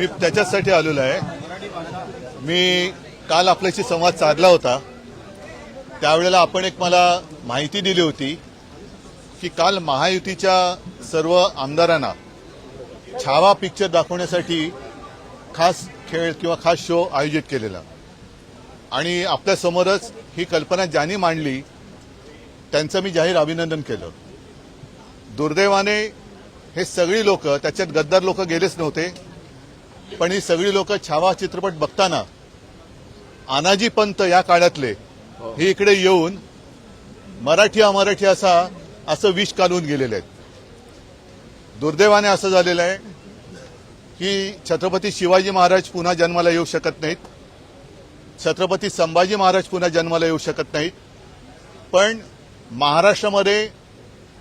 मी त्याच्यासाठी आलेलो आहे. मी काल आपल्याशी संवाद साधला होता. त्यावेळेला आपण एक मला माहिती दिली होती की काल महायुतीच्या सर्व आमदारांना छावा पिक्चर दाखवण्यासाठी खास खेळ किंवा खास शो आयोजित केलेला. आणि आपल्यासमोरच ही कल्पना ज्यांनी मांडली त्यांचं मी जाहीर अभिनंदन केलं. दुर्दैवाने हे सगळी लोक त्याच्यात गद्दार लोक गेलेच नव्हते. पण ही सगळी लोक छावा चित्रपट बघताना आनाजी पंत या काळातले हे. इकडे येऊन मराठी अमराठी असा असं विष काढून गेलेले आहेत. दुर्दैवाने असं झालेलं आहे की छत्रपती शिवाजी महाराज पुन्हा जन्माला येऊ शकत नाहीत. छत्रपती संभाजी महाराज पुन्हा जन्माला येऊ शकत नाहीत. पण महाराष्ट्रामध्ये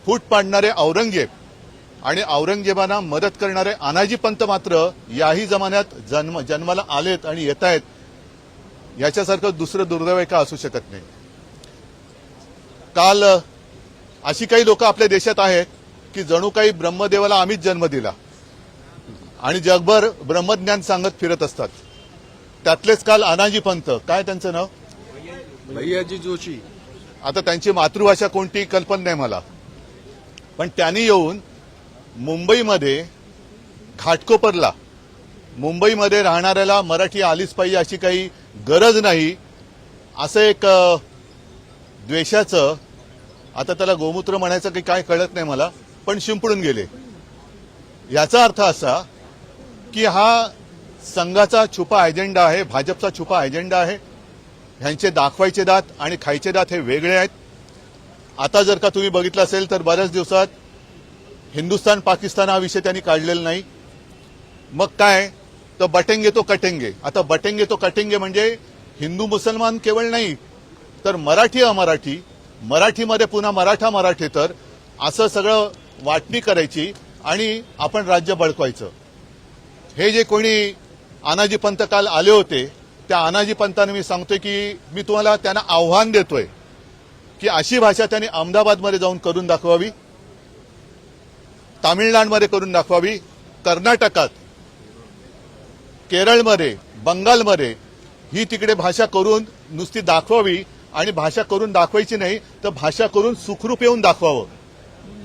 फूट पाडणारे औरंगजेब आणि औरंगजेबांना मदत करणारे अनाजी पंत मात्र याही जमान्यात जन्म जन्माला आलेत आणि येत आहेत. याच्यासारखं दुसरं दुर्दैव का असू शकत नाही? काल अशी काही लोक आपल्या देशात आहेत की जणू काही ब्रह्मदेवाला आम्हीच जन्म दिला. आणि जगभर ब्रह्मज्ञान सांगत फिरत असतात. त्यातलेच काल अनाजी पंत. काय त्यांचं नाव? भैयाजी जोशी. आता त्यांची मातृभाषा कोणती? कल्पना नाही मला. पण त्यांनी येऊन मुंबईमध्ये घाटकोपरला मुंबईमध्ये राहणाऱ्याला मराठी आलीच पाहिजे अशी काही गरज नाही असं एक द्वेषाचं आता त्याला गोमूत्र म्हणायचं काही काय कळत नाही मला पण शिंपडून गेले. याचा अर्थ असा की हा संघाचा छुपा अजेंडा आहे भाजपचा छुपा अजेंडा आहे ह्यांचे दाखवायचे दात आणि खायचे दात हे वेगळे आहेत. आता जर का तुम्ही बघितलं असेल तर बऱ्याच दिवसात हिंदुस्तान पाकिस्तान हा विषय त्यांनी काढलेला नाही. मग काय? तर बटेंगे तो कटेंगे. आता बटेंगे तो कटेंगे म्हणजे हिंदू मुसलमान केवळ नाही तर मराठी अमराठी मराठीमध्ये पुन्हा मराठा मराठी तर असं सगळं वाटणी करायची आणि आपण राज्य बळकवायचं. हे जे कोणी आनाजी पंत काल आले होते त्या अनाजी पंतांना मी सांगतोय की मी तुम्हाला त्यांना आव्हान देतोय की अशी भाषा त्यांनी अहमदाबादमध्ये जाऊन करून दाखवावी. तामिळनाडूमध्ये करून दाखवावी. कर्नाटकात केरळमध्ये बंगालमध्ये ही तिकडे भाषा करून नुसती दाखवावी आणि भाषा करून दाखवायची नाही तर भाषा करून सुखरूप येऊन दाखवावं.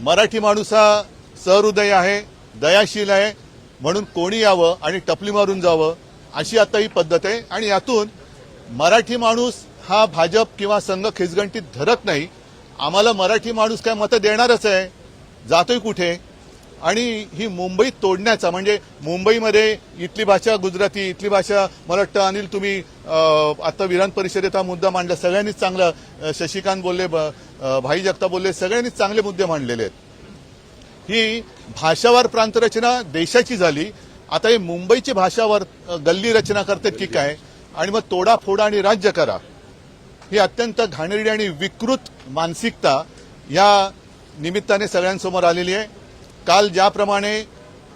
मराठी माणूस हा सहृदय आहे दयाशील आहे म्हणून कोणी यावं आणि टपली मारून जावं अशी आता ही पद्धत आहे. आणि यातून मराठी माणूस हा भाजप किंवा संघ खिचगंटीत धरत नाही. आम्हाला मराठी माणूस काय मतं देणारच आहे. जातोय कुठे? आणि ही मुंबईत तोडण्याचा म्हणजे मुंबईमध्ये इथली भाषा गुजराती इथली भाषा मला वाटतं अनिल तुम्ही आता विधान परिषदेत हा मुद्दा मांडला सगळ्यांनीच चांगला शशिकांत बोलले ब- भाई जगता बोलले सगळ्यांनीच चांगले मुद्दे मांडलेले आहेत. ही भाषावार प्रांतरचना देशाची झाली. आता हे मुंबईची भाषावर गल्ली रचना करतात की काय? आणि मग तोडा फोडा आणि राज्य करा. ही अत्यंत घाणेरडी आणि विकृत मानसिकता या निमित्ताने सगळ्यांसमोर आलेली आहे. काल ज्याप्रमाणे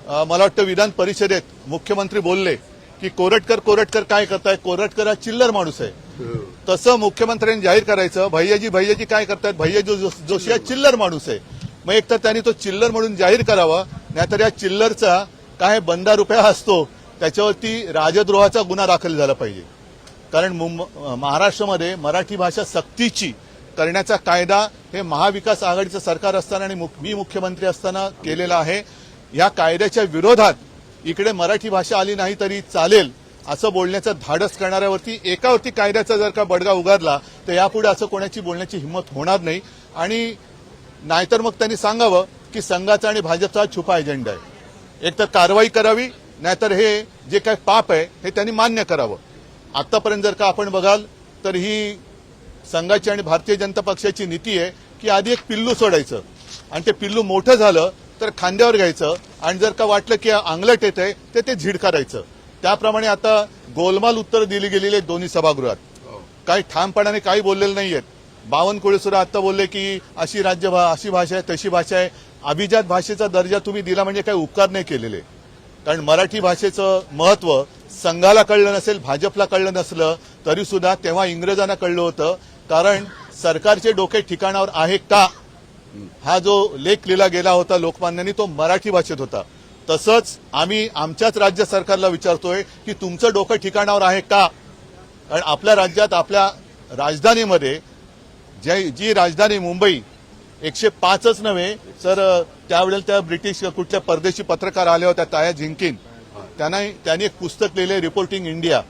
मला वाटतं विधान परिषदेत मुख्यमंत्री बोलले की कोरटकर कोरटकर काय करताय? कोरटकर हा चिल्लर माणूस आहे. तसं मुख्यमंत्र्यांनी जाहीर करायचं. भैयाजी भैयाजी काय करतायत भैयाजी जो- जोशी हा चिल्लर माणूस आहे. मग एक तर त्यांनी तो चिल्लर म्हणून जाहीर करावा नाहीतर या चिल्लरचा काय बंदा रुपया असतो त्याच्यावरती राजद्रोहाचा गुन्हा दाखल झाला पाहिजे. कारण महाराष्ट्रामध्ये मराठी भाषा सक्तीची करण्याचा कायदा हे महाविकास आघाडीचं सरकार असताना आणि मी मुख्यमंत्री असताना केलेला आहे. या कायद्याच्या विरोधात इकडे मराठी भाषा आली नाही तरी चालेल असं बोलण्याचं धाडस करणाऱ्यावरती एकावरती कायद्याचा जर का बडगा उगारला तर यापुढे असं कोणाची बोलण्याची हिंमत होणार नाही. आणि नाहीतर मग त्यांनी सांगावं की संघाचा आणि भाजपचा छुपा एजेंडा आहे. एक तर कारवाई करावी नाहीतर हे जे काही पाप आहे हे त्यांनी मान्य करावं. आतापर्यंत जर का आपण बघाल तर ही संघाची आणि भारतीय जनता पक्षाची नीती आहे की आधी एक पिल्लू सोडायचं. आणि ते पिल्लू मोठं झालं तर खांद्यावर घ्यायचं. आणि जर का वाटलं की आंगलट येत आहे तर ते झिडकारायचं त्याप्रमाणे आता गोलमाल उत्तर दिली गेलेली आहेत दोन्ही सभागृहात. काही ठामपणाने काही बोललेलं नाहीयेत. बावनकुळे सुद्धा आता बोलले की अशी राज्य भा- अशी भाषा आहे तशी भाषा आहे. अभिजात भाषेचा दर्जा तुम्ही दिला म्हणजे काही उपकार नाही केलेले. कारण मराठी भाषेचं महत्त्व संघाला कळलं नसेल भाजपला कळलं नसलं तरी सुद्धा तेव्हा इंग्रजांना कळलं होतं कारण सरकारचे डोके ठिकाणावर आहे का? हा जो लेख लिहिला गेला होता लोकमान्यांनी तो मराठी भाषेत होता. तसंच आम्ही आमच्याच राज्य सरकारला विचारतोय की तुमचं डोकं ठिकाणावर आहे का? कारण आपल्या राज्यात आपल्या राजधानीमध्ये जे जी राजधानी मुंबई एकशे पाचच नव्हे तर त्यावेळेला त्या ब्रिटिश कुठल्या परदेशी पत्रकार आल्या होत्या ताया झिंकिन. त्यांना त्यांनी एक पुस्तक लिहिले रिपोर्टिंग इंडिया.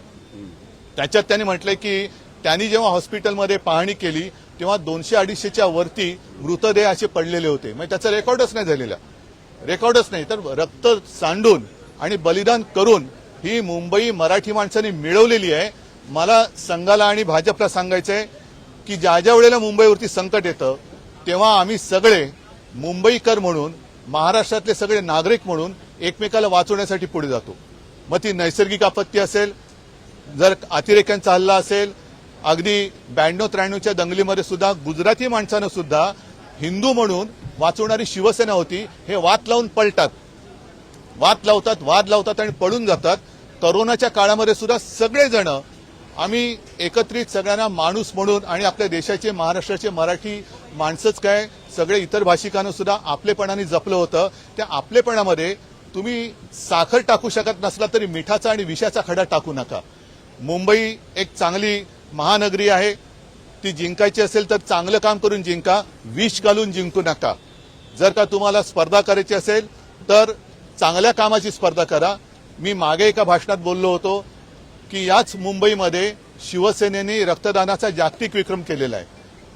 त्याच्यात त्यांनी म्हटलंय की त्यांनी जेव्हा हॉस्पिटलमध्ये पाहणी केली तेव्हा दोनशे अडीचशेच्या वरती मृतदेह असे पडलेले होते. म्हणजे त्याचा रेकॉर्डच नाही झालेला. रेकॉर्डच नाही. तर रक्त सांडून आणि बलिदान करून ही मुंबई मराठी माणसांनी मिळवलेली आहे. मला संघाला आणि भाजपला सांगायचं आहे की ज्या ज्या वेळेला मुंबईवरती संकट येतं तेव्हा आम्ही सगळे मुंबईकर म्हणून महाराष्ट्रातले सगळे नागरिक म्हणून एकमेकाला वाचवण्यासाठी पुढे जातो. मग ती नैसर्गिक आपत्ती असेल जर अतिरेक्यांचा हल्ला असेल अगदी ब्याण्णव त्र्याण्णवच्या दंगलीमध्ये सुद्धा गुजराती माणसानं सुद्धा हिंदू म्हणून वाचवणारी शिवसेना होती हे वाद लावून पळतात वाद लावतात वाद लावतात आणि पळून जातात. करोनाच्या काळामध्ये सुद्धा सगळेजण आम्ही एकत्रित सगळ्यांना माणूस म्हणून आणि आपल्या देशाचे महाराष्ट्राचे मराठी माणसंच काय सगळे इतर भाषिकांना सुद्धा आपलेपणाने जपलं होतं. त्या आपलेपणामध्ये तुम्ही साखर टाकू शकत नसला तरी मिठाचा आणि विषाचा खडा टाकू नका. मुंबई एक चांगली महानगरी आहे. ती जिंकायची असेल तर चांगलं काम करून जिंका. विष घालून जिंकू नका. जर का तुम्हाला स्पर्धा करायची असेल तर चांगल्या कामाची स्पर्धा करा. मी मागे एका भाषणात बोललो होतो की याच मुंबईमध्ये शिवसेनेने रक्तदानाचा जागतिक विक्रम केलेला आहे.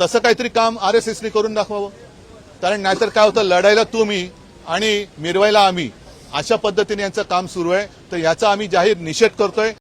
तसं काहीतरी काम आर एस एसने करून दाखवावं. कारण नाहीतर काय होतं लढायला तुम्ही आणि मिरवायला आम्ही अशा पद्धतीने यांचं काम सुरू आहे. तर याचा आम्ही जाहीर निषेध करतोय.